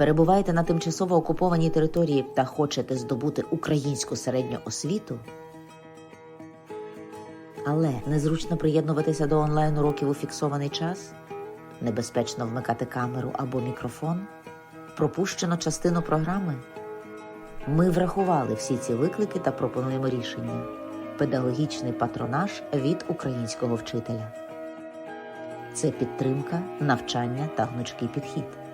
Перебуваєте на тимчасово окупованій території та хочете здобути українську середню освіту, але незручно приєднуватися до онлайн уроків у фіксований час, небезпечно вмикати камеру або мікрофон, пропущено частину програми. Ми врахували всі ці виклики та пропонуємо рішення: педагогічний патронаж від українського вчителя. Це підтримка, навчання та гнучкий підхід.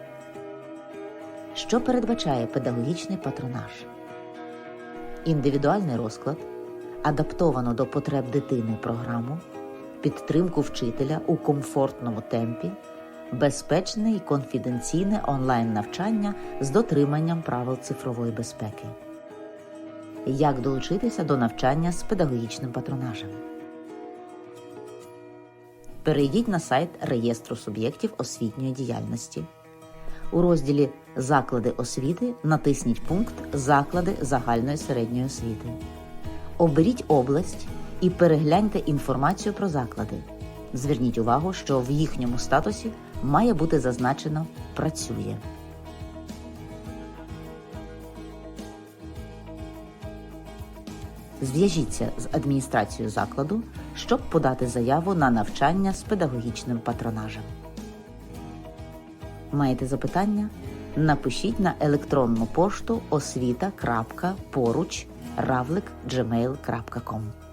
Що передбачає педагогічний патронаж? Індивідуальний розклад, адаптовану до потреб дитини програму, підтримку вчителя у комфортному темпі, безпечне і конфіденційне онлайн навчання з дотриманням правил цифрової безпеки. Як долучитися до навчання з педагогічним патронажем? Перейдіть на сайт реєстру суб'єктів освітньої діяльності. У розділі Заклади освіти натисніть пункт Заклади загальної середньої освіти. Оберіть область і перегляньте інформацію про заклади. Зверніть увагу, що в їхньому статусі має бути зазначено Працює. Зв'яжіться з адміністрацією закладу, щоб подати заяву на навчання з педагогічним патронажем. Маєте запитання? Напишіть на електронну пошту освіта.поруч равлик.gmail.com